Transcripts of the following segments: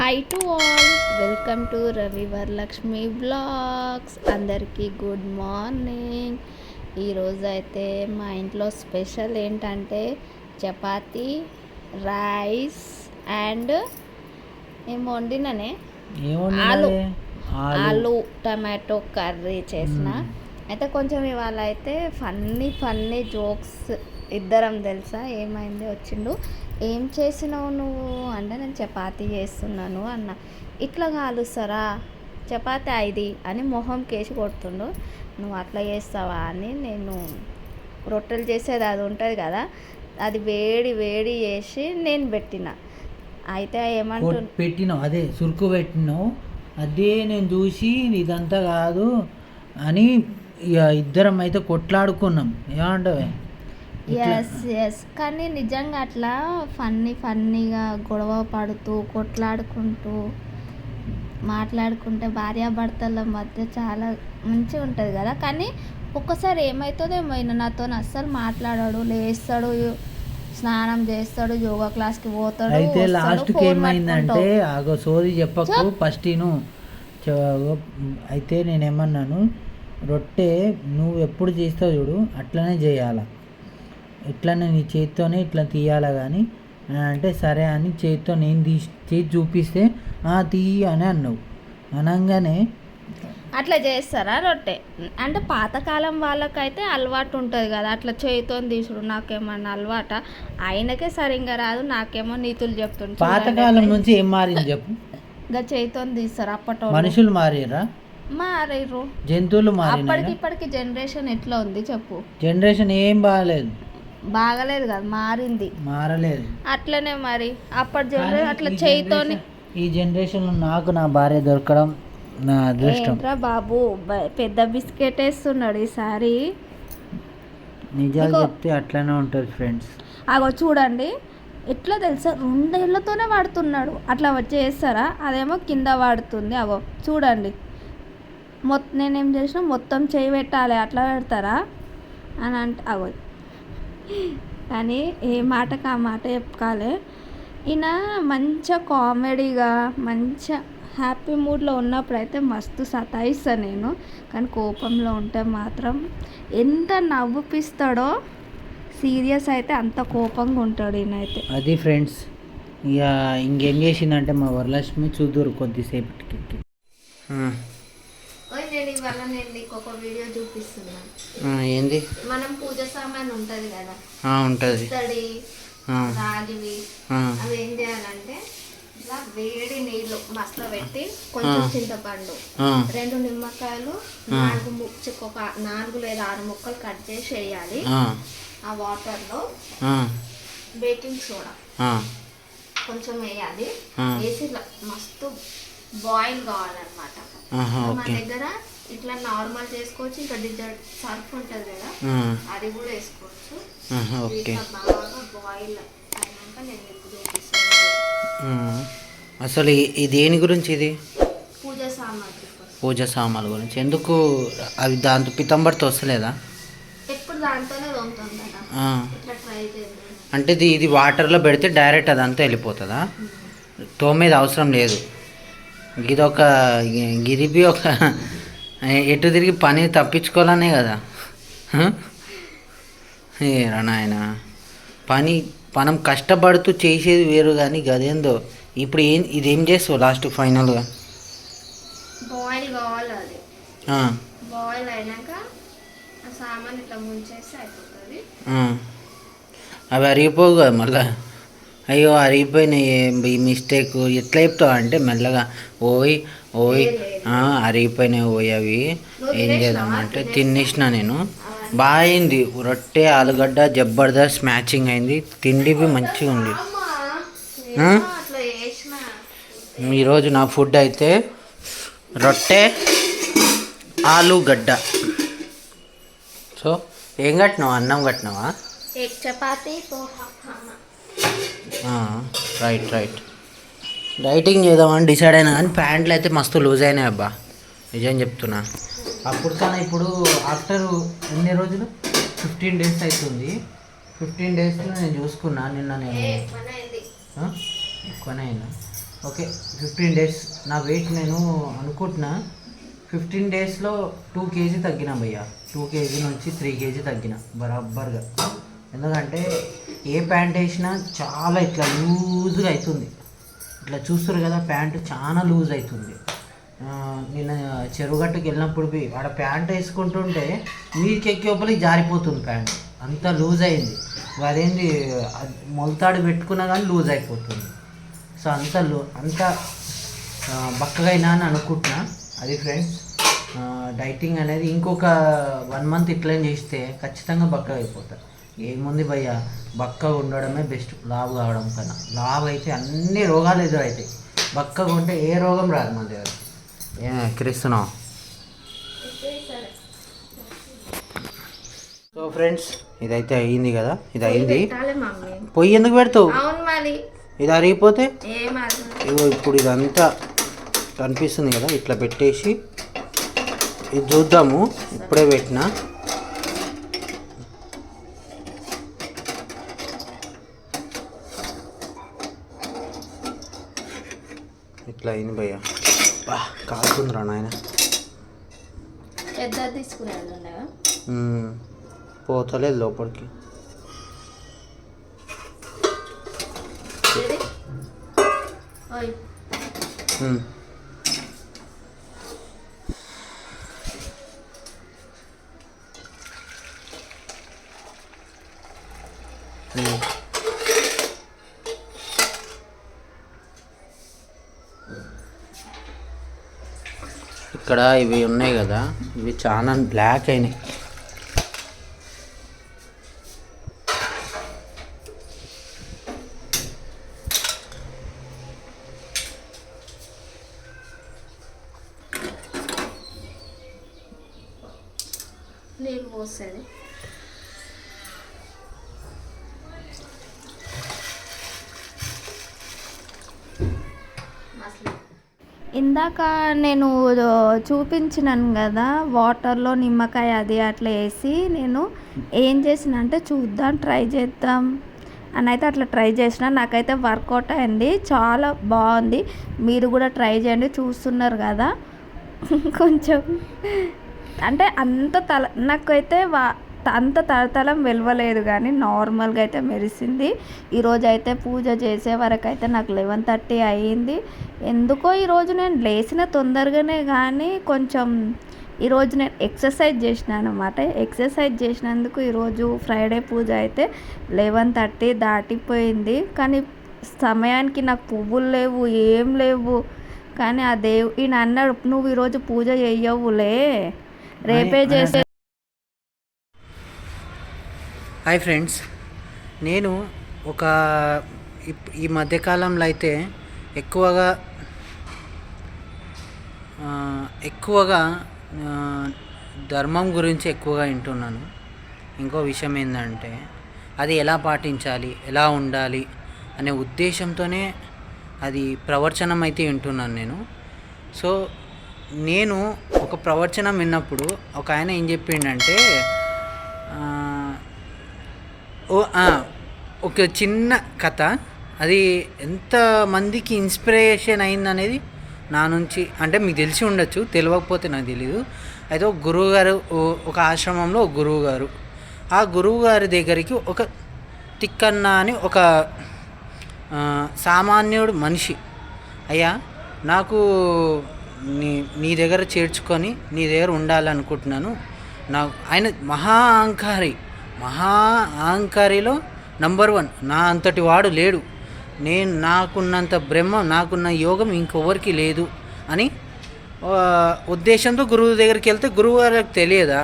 Hi to all welcome to Ravi Varalakshmi vlogs అందరికీ good morning ఈరోజు అయితే మా ఇంట్లో స్పెషల్ ఏంటంటే చపాతి రైస్ అండ్ ఏం వండిననే? ఆలు. ఆలు. టమాటో కర్రీ చేసిన. అయితే కొంచెం ఇవాళ అయితే ఫన్నీ ఫన్నీ జోక్స్ ఇద్దరం తెలుసా? ఏమైంది? వచ్చిండు. ఏం చేసినావు నువ్వు? అంటే నేను చపాతి చేస్తున్నాను అన్న. ఇట్లా కాలుస్తారా? చపాతి ఐది అని మొహం కేసి కొడుతుండు. నువ్వు అట్లా చేస్తావా? అని నేను రొట్టెలు చేసేది అది ఉంటుంది కదా అది వేడి వేడి చేసి నేను పెట్టిన. అయితే ఏమంటు పెట్టినావు. అదే సురుకు పెట్టినావు. అదే నేను చూసి ఇదంతా కాదు అని ఇక ఇద్దరం అయితే కొట్లాడుకున్నాం. ఏమంటావే? ఎస్ ఎస్ కానీ నిజంగా అట్లా ఫన్నీ ఫన్నీగా గొడవ పడుతూ కొట్లాడుకుంటూ మాట్లాడుకుంటే భార్యాభర్తల మధ్య చాలా మంచిగా ఉంటుంది కదా కానీ ఒక్కసారి ఏమవుతుందో ఏమో ఈయన నాతో అస్సలు మాట్లాడాడు లేస్తాడు స్నానం చేస్తాడు యోగా క్లాస్కి పోతాడు అయితే లాస్ట్కి ఏమైందంటే. ఆగో సోది చెప్పకు చెప్. ఫస్ట్ అయితే నేనేమన్నాను రొట్టె నువ్వు ఎప్పుడు చేస్తావు చూడు అట్లనే చేయాల ఇట్లనే నీ చేతితోనే ఇట్లా తీయాలా కానీ అంటే సరే అని చేతితో నేను తీసి చేతి చూపిస్తే "ఆ, తీయి అని అన్నావు. అనగానే అట్లా చేస్తారా రొట్టె? అంటే పాతకాలం వాళ్ళకైతే అలవాటు ఉంటుంది కదా అట్లా చేయితో తీసుడు నాకేమన్నా అలవాట? ఆయనకే సరిగ్గా రాదు నాకేమో నీతులు చెప్తుండు. పాతకాలం నుంచి ఏం మారింది చెప్పు? ఇంకా చేయితో తీస్తారు అప్పటి మనుషులు మారారా మారేరు జంతువులు మారినాయి? అప్పటికి ఇప్పటికి జనరేషన్ ఎట్లా ఉంది చెప్పు? జనరేషన్ ఏం బాగాలేదు. బాగలేదు కదా మారింది. మారలేదు. అట్లనే మరి అప్పటి జనరేషన్ అట్లా ఈ చేయితోని. జనరేషన్- ఈ జనరేషన్లో నాకు నా భార్య దొరకడం నా అదృష్టం. ఏంట్రా బాబు పెద్ద బిస్కెట్ వేస్తున్నాడు ఈసారి. నిజాలు చెప్తే అట్లనే ఉంటుంది ఫ్రెండ్స్. అగో చూడండి ఎట్లా తెలుసా రెండేళ్ళతోనే వాడుతున్నాడు. అట్లా చేస్తారా? అదేమో కింద వాడుతుంది అగో చూడండి. మొత్తం నేనేం చేసిన మొత్తం చేయి పెట్టాలి అట్లా పెడతారా? అని అంటే అగో కానీ ఏ మాటకు ఆ మాట చెప్పుకోవాలి. ఈయన మంచిగా కామెడీగా మంచిగా హ్యాపీ మూడ్లో ఉన్నప్పుడు అయితే మస్తు సతాయిస్తాను నేను. కానీ కోపంలో ఉంటే మాత్రం ఎంత నవ్వుపిస్తాడో సీరియస్ అయితే అంత కోపంగా ఉంటాడు ఈయనైతే. అది ఫ్రెండ్స్ ఇక ఇంకేం చేసిందంటే మా వరలక్ష్మి చూదురు కొద్దిసేపటికి. నేను ఇవాళ నేను నీకు ఒక వీడియో చూపిస్తున్నాను. ఏంది? మనం పూజ సామాన్ ఉంటుంది కదా? ఉంటుంది. ఇత్తడి రాగివి అవి ఏం చేయాలంటే ఇట్లా వేడి నీళ్ళు మస్తు పెట్టి కొంచెం చింతపండు రెండు నిమ్మకాయలు నాలుగు ముక్క ఒక నాలుగు లేదా ఆరు ముక్కలు కట్ చేసి వేయాలి. ఆ. వాటర్లో బేకింగ్ సోడా కొంచెం వేయాలి. వేసి మస్తు బాయిల్ కావాలన్నమాట. మన దగ్గర ఇట్లా నార్మల్ చేసుకోవచ్చు ఇంకా డిజర్ట్ సర్ఫ్ ఉంటుంది కదా అది కూడా వేసుకోవచ్చు. ఓకే. బాగా బాయిల్ అయినాక నేను ఇప్పుడు అసలు దేని గురించి ఇది? పూజ సామాగ్రి పూజ సామాన్ల గురించి. ఎందుకు అవి దాంతో పితంబడితో వస్తలేదా? ఎప్పుడు దాంతోనే. ఇట్లా ట్రై చేద్దాం. అంటే ఇది ఇది వాటర్లో పెడితే డైరెక్ట్ అదంతా వెళ్ళిపోతుందా? తోమేది అవసరం లేదు. ఇది ఒక గిరిబి ఒక ఎటు తిరిగి పని తప్పించుకోవాలనే కదా. హ? ఏ నాయన పని మనం కష్టపడుతూ చేసేది వేరు కానీ గదేందో. ఇప్పుడు ఏం ఇది ఏం చేస్తావు లాస్ట్ ఫైనల్గా? బాయిల్ కావాలి అది బాయిల్ అయినాక ఆ సామాన్ ఇట్లా ముంచేస్తే అయిపోతుంది. అవి అరిగిపోవు కదా మళ్ళా? అయ్యో అరిగిపోయినాయి. ఈ మిస్టేక్ ఎట్లా చెప్తావు అంటే మెల్లగా ఓయ్ ఓయ్ అరిగిపోయినాయి ఓయ్ అవి. ఏం చేద్దామంటే తినేసిన నేను. బాగా అయింది రొట్టె ఆలుగడ్డ జబర్దస్త్ మ్యాచింగ్ అయింది. తిండి మంచిగా ఉంది. ఈరోజు నా ఫుడ్ అయితే రొట్టె ఆలుగడ్డ. సో ఏం కట్టినావా? అన్నం కట్టినావా? చపాతీ రైట్ రైట్ డైటింగ్ చేద్దామని డిసైడ్ అయినా కానీ ప్యాంట్లు అయితే మస్తు లూజ్ అయినాయి అబ్బా. నిజం చెప్తున్నా. అప్పుడు కన్నా ఇప్పుడు ఆఫ్టర్ ఎన్ని రోజులు? ఫిఫ్టీన్ డేస్ అవుతుంది ఫిఫ్టీన్ డేస్లో నేను చూసుకున్నా నిన్న నేను? ఎక్కువనే అయినా ఓకే ఫిఫ్టీన్ డేస్ నా వెయిట్ నేను అనుకుంటున్నా ఫిఫ్టీన్ డేస్లో టూ కేజీ తగ్గిన భయ్య. టూ కేజీ నుంచి త్రీ కేజీ తగ్గిన బరాబర్గా. ఎందుకంటే ఏ ప్యాంట్ వేసినా చాలా ఇట్లా లూజ్గా అవుతుంది ఇట్లా చూస్తారు కదా ప్యాంట్ చాలా లూజ్ అవుతుంది నేను నిన్న చెరువుగట్టుకి వెళ్ళినప్పుడు బి ఆడ ప్యాంట్ వేసుకుంటుంటే నీటికి ఎక్కేపలికి జారిపోతుంది ప్యాంట్. అంత లూజ్ అయింది. అదేంటి అది మొలతాడు పెట్టుకున్నా కానీ లూజ్ అయిపోతుంది. సో అంత లూ అంత బక్కగైనా బక్కగా అయినా అని అనుకుంటున్నా. అది ఫ్రెండ్స్ డైటింగ్ అనేది ఇంకొక వన్ మంత్ ఇట్లా చేస్తే ఖచ్చితంగా బక్కగా అయిపోతారు ఏముంది భయ్య? బక్కగా ఉండడమే బెస్ట్ లావు కావడం కన్నా. లావు అయితే అన్ని రోగాలు ఎదురవుతాయి బక్కగా ఉంటే ఏ రోగం రాదు మన దగ్గర. ఏ ఎక్కిరిస్తున్నావు? సో ఫ్రెండ్స్ ఇదైతే అయ్యింది కదా? ఇది అయింది? పొయ్యి ఎందుకు పెడతావు? ఇది అరిగిపోతే? ఇగో ఇప్పుడు ఇదంతా కనిపిస్తుంది కదా? ఇట్లా పెట్టేసి ఇది చూద్దాము. ఇప్పుడే పెట్టిన. ఇట్లా అయింది భయ్య. బా కాలుతుందిరా నాయన. పోతలేదు లోపలికి. ఇది ఇక్కడ ఇవి ఉన్నాయి కదా. ఇవి చాలా బ్లాక్ అయినాయి. నేను చూపించినాను కదా వాటర్లో నిమ్మకాయ అది అట్లా వేసి నేను ఏం చేసిన అంటే చూద్దాం ట్రై చేద్దాం అని అయితే అట్లా ట్రై చేసిన. నాకైతే వర్కౌట్ అయింది చాలా బాగుంది. మీరు కూడా ట్రై చేయండి చూస్తున్నారు కదా. కొంచెం అంటే అంత తల నాకైతే వా అంత తలతలం వెలవలేదు కానీ నార్మల్గా అయితే మెరిసింది. ఈరోజు అయితే పూజ చేసే వరకు అయితే నాకు లెవెన్ థర్టీ అయ్యింది. ఎందుకో ఈరోజు నేను లేచిన తొందరగానే కానీ కొంచెం ఈరోజు నేను ఎక్సర్సైజ్ చేసిన అనమాట ఎక్సర్సైజ్ చేసినందుకు ఈరోజు ఫ్రైడే పూజ అయితే లెవెన్ థర్టీ దాటిపోయింది. కానీ సమయానికి నాకు పువ్వులు లేవు ఏం లేవు. కానీ ఆ దేవు ఈయన అన్నాడు నువ్వు ఈరోజు పూజ చెయ్యవులే. రేపే చేసే హాయ్ ఫ్రెండ్స్. నేను ఒక ఇప్- ఈ మధ్యకాలంలో అయితే ఎక్కువగా ఎక్కువగా ధర్మం గురించి ఎక్కువగా వింటున్నాను. ఇంకో విషయం ఏంటంటే అది ఎలా పాటించాలి ఎలా ఉండాలి అనే ఉద్దేశంతోనే అది ప్రవచనం అయితే వింటున్నాను నేను. సో నేను ఒక ప్రవచనం విన్నప్పుడు ఒక ఆయన ఏం చెప్పిండంటే ఒక చిన్న కథ. అది ఎంతమందికి ఇన్స్పిరేషన్ అయిందనేది నా నుంచి అంటే మీకు తెలిసి ఉండొచ్చు తెలియకపోతే నాకు తెలియదు అయితే ఒక గురువుగారు ఓ- ఒక ఆశ్రమంలో ఒక గురువుగారు. ఆ గురువుగారి దగ్గరికి ఒక తిక్కన్న అని ఒక సామాన్యుడు మనిషి అయ్యా నాకు నీ నీ దగ్గర చేర్చుకొని నీ దగ్గర ఉండాలనుకుంటున్నాను. నాకు ఆయన మహా అహంకారి మహా అహంకారిలో నంబర్ వన్. నా అంతటి వాడు లేడు. నేను నాకున్నంత బ్రహ్మ నాకున్న యోగం ఇంకొవరికి లేదు అని ఉద్దేశంతో గురువు దగ్గరికి వెళ్తే గురువు గారికి తెలియదా?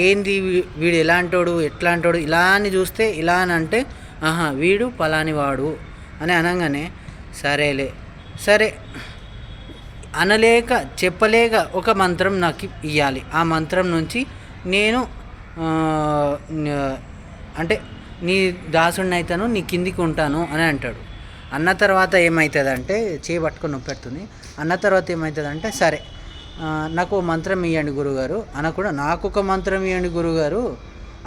ఏంది వీడు ఎలాంటోడు ఎట్లాంటోడు ఇలా అని చూస్తే ఇలా అని అంటే ఆహా వీడు పలాని వాడు అని అనగానే సరేలే సరే. అనలేక చెప్పలేక ఒక మంత్రం నాకు ఇవ్వాలి ఆ మంత్రం నుంచి నేను అంటే నీ దాసుడిని అవుతాను నీ కిందికి ఉంటాను అని అంటాడు. అన్న తర్వాత ఏమవుతుందంటే చేయి పట్టుకొని నొప్పెడుతుంది. అన్న తర్వాత ఏమవుతుందంటే సరే నాకు ఓ మంత్రం ఇవ్వండి గురుగారు. అన్న కూడా నాకు ఒక మంత్రం ఇవ్వండి గురుగారు.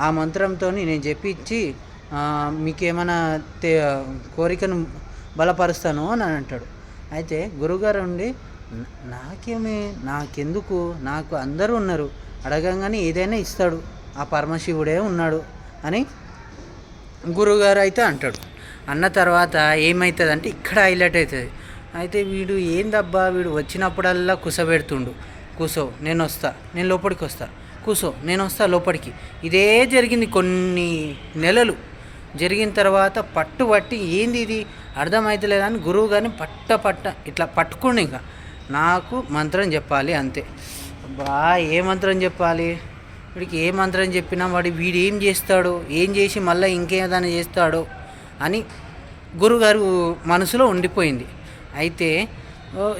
ఆ మంత్రంతో నేను చెప్పించి మీకేమైనా తే కోరికను బలపరుస్తాను అని అంటాడు. అయితే గురుగారు ఉండి నాకేమి నాకెందుకు? నాకు అందరూ ఉన్నారు. అడగంగానే ఏదైనా ఇస్తాడు. ఆ పరమశివుడే ఉన్నాడు అని గురుగారు అయితే అంటాడు. అన్న తర్వాత ఏమవుతుంది ఇక్కడ హైలైట్ అవుతుంది అయితే వీడు ఏందబ్బా వీడు వచ్చినప్పుడల్లా కుసబెడుతుండు. కూసో నేను వస్తా నేను లోపలికి వస్తా. కూసో నేను వస్తా లోపలికి. ఇదే జరిగింది కొన్ని నెలలు. జరిగిన తర్వాత పట్టుబట్టి ఏంది ఇది? అర్థమవుతలేదని గురువు గారిని పట్ట పట్ట ఇట్లా పట్టుకోండి ఇంకా. నాకు మంత్రం చెప్పాలి అంతే. బా ఏ మంత్రం చెప్పాలి? వీడికి ఏ మంత్రం చెప్పినా వాడు వీడు ఏం చేస్తాడో ఏం చేసి మళ్ళీ ఇంకేదైనా చేస్తాడో అని గురుగారు మనసులో ఉండిపోయింది. అయితే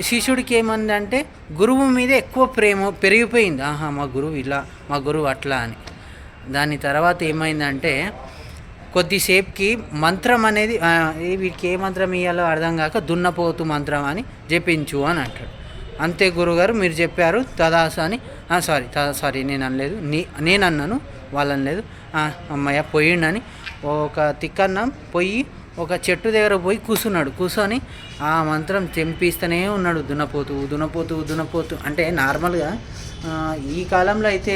శిష్యుడికి ఏమందంటే గురువు మీద ఎక్కువ ప్రేమ పెరిగిపోయింది. ఆహా మా గురువు ఇలా మా గురువు అట్లా అని. దాని తర్వాత ఏమైందంటే కొద్దిసేపుకి మంత్రం అనేది వీడికి ఏ మంత్రం ఇవ్వాలో అర్థం కాక దున్నపోతు మంత్రం అని జపించు అని అంటాడు. అంతే గురుగారు మీరు చెప్పారు తదాసు అని. సారీ సారీ నేను అనలేదు. నీ నేను అన్నాను వాళ్ళు అనలేదు "ఆ, అమ్మయ్య పోయిండని. ఒక తిక్కన్న పోయి ఒక చెట్టు దగ్గర పోయి కూర్చున్నాడు కూర్చొని ఆ మంత్రం తెంపిస్తూనే ఉన్నాడు. దున్నపోతు దున్నపోతు దున్నపోతు. అంటే నార్మల్గా ఈ కాలంలో అయితే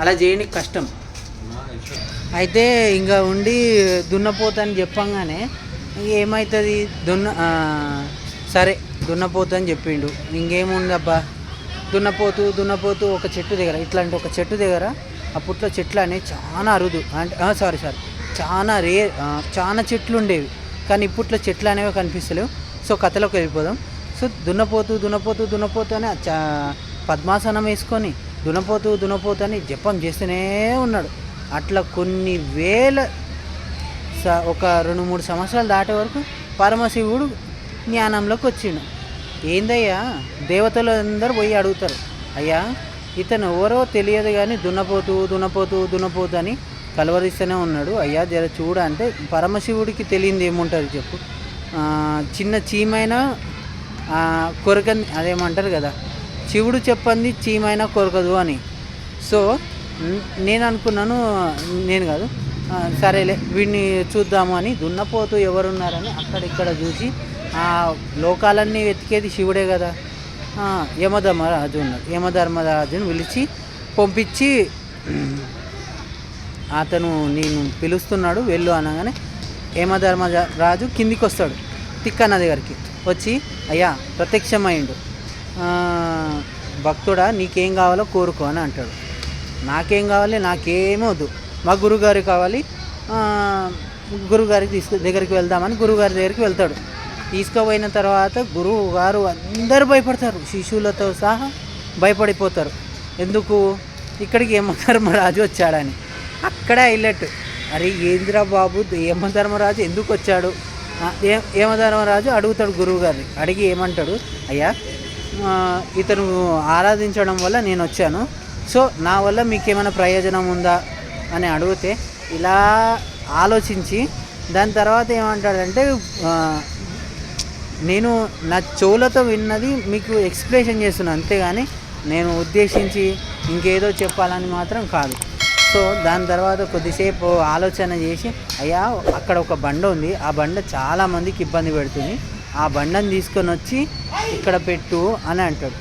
అలా చేయడానికి కష్టం. అయితే ఇంకా ఉండి దున్నపోతు అని చెప్పంగానే ఏమవుతుంది దున్న సరే దున్నపోతు అని చెప్పిండు. ఇంకేముందబ్బా దున్నపోతు దున్నపోతు ఒక చెట్టు దగ్గర ఇట్లాంటి ఒక చెట్టు దగ్గర అప్పట్లో చెట్లు అనేవి చాలా అరుదు. అంటే సారీ సారీ చాలా రే చాలా చెట్లు ఉండేవి. కానీ ఇప్పట్లో చెట్లు అనేవి కనిపిస్తలేవు. సో కథలోకి వెళ్ళిపోదాం. సో దున్నపోతు దున్నపోతు దున్నపోతు అని పద్మాసనం వేసుకొని దున్నపోతు దున్నపోతు అని జపం చేస్తూనే ఉన్నాడు. అట్లా కొన్ని వేల స- ఒక రెండు మూడు సంవత్సరాలు దాటే వరకు పరమశివుడు జ్ఞానంలోకి వచ్చిండు ఏందయ్యా? దేవతలు అందరూ పోయి అడుగుతారు. అయ్యా ఇతను ఎవరో తెలియదు కానీ దున్నపోతూ దున్నపోతూ దున్నపోతూ అని కలవరిస్తూనే ఉన్నాడు. అయ్యా జర చూడ అంటే పరమశివుడికి తెలియంది ఏముంటుంది చెప్పు. చిన్న చీమైనా ఆ, కొరకని అదేమంటారు కదా? శివుడు చెప్పంది చీమైనా కొరకదు అని. సో నేను అనుకున్నాను నేను కాదు. సరేలే వీడిని చూద్దాము అని. దున్నపోతూ ఎవరున్నారని అక్కడిక్కడ చూసి లోకాలన్నీ వెతికేది శివుడే కదా. ఆ, యమధర్మరాజు ఉన్నాడు యమధర్మరాజుని పిలిచి పంపించి అతను నేను పిలుస్తున్నాడు వెళ్ళు అనగానే యమధర్మ రాజు కిందికి వస్తాడు తిక్కన్న దగ్గరికి. వచ్చి అయ్యా ప్రత్యక్షమైండు భక్తుడా నీకేం కావాలో కోరుకో అని అంటాడు. నాకేం కావాలి నాకేమొద్దు మా గురుగారు కావాలి. గురుగారికి తీసుకు దగ్గరికి వెళ్దామని గురుగారి దగ్గరికి వెళ్తాడు. తీసుకుపోయిన తర్వాత గురువు గారు అందరూ భయపడతారు. శిశువులతో సహా భయపడిపోతారు. ఎందుకు? ఇక్కడికి యమధర్మరాజు వచ్చాడని. అక్కడే హైలెట్ అరే ఏందిరా బాబు? యమధర్మరాజు ఎందుకు వచ్చాడు? యమధర్మరాజు అడుగుతాడు గురువు గారిని. అడిగి ఏమంటాడు? అయ్యా ఇతను ఆరాధించడం వల్ల నేను వచ్చాను. సో నా వల్ల మీకు ఏమైనా ప్రయోజనం ఉందా? అని అడిగితే ఇలా ఆలోచించి దాని తర్వాత ఏమంటాడంటే నేను నా చెవులతో విన్నది మీకు ఎక్స్ప్లెనేషన్ చేస్తున్నాను అంతేగాని నేను ఉద్దేశించి ఇంకేదో చెప్పాలని మాత్రం కాదు. సో దాని తర్వాత కొద్దిసేపు ఆలోచన చేసి అయ్యా అక్కడ ఒక బండ ఉంది. ఆ బండ చాలామందికి ఇబ్బంది పెడుతుంది. ఆ బండను తీసుకొని వచ్చి ఇక్కడ పెట్టు అని అంటాడు.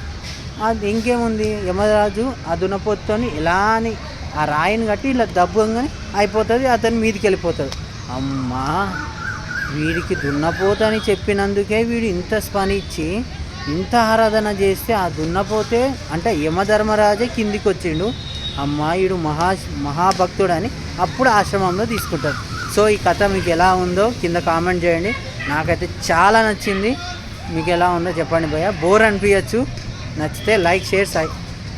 అది ఇంకేముంది? యమరాజు ఆ దునపోతుని ఇలా అని ఆ రాయిని కట్టి ఇలా దబ్బంగానే అయిపోతుంది అతని మీదికి వెళ్ళిపోతాడు అమ్మా! వీడికి దున్నపోత అని చెప్పినందుకే వీడు ఇంత స్పనిచ్చి ఇంత ఆరాధన చేస్తే ఆ దున్నపోతే అంటే యమధర్మరాజే కిందికి వచ్చిండు అమ్మా మహా మహా మహాభక్తుడని అప్పుడు ఆశ్రమంలో తీసుకుంటారు సో ఈ కథ మీకు ఎలా ఉందో కింద కామెంట్ చేయండి. నాకైతే చాలా నచ్చింది. మీకు ఎలా ఉందో చెప్పండి భయ్య. బోర్ అనిపించచ్చు నచ్చితే లైక్ షేర్ సై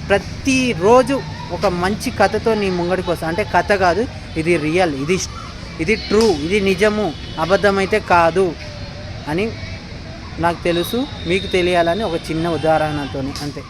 ప్రతిరోజు ఒక మంచి కథతో నీ ముంగడికి వస్తా అంటే కథ కాదు ఇది రియల్ ఇది ఇది ట్రూ ఇది నిజము అబద్ధమైతే కాదు అని నాకు తెలుసు మీకు తెలియాలని ఒక చిన్న ఉదాహరణతోని అంతే.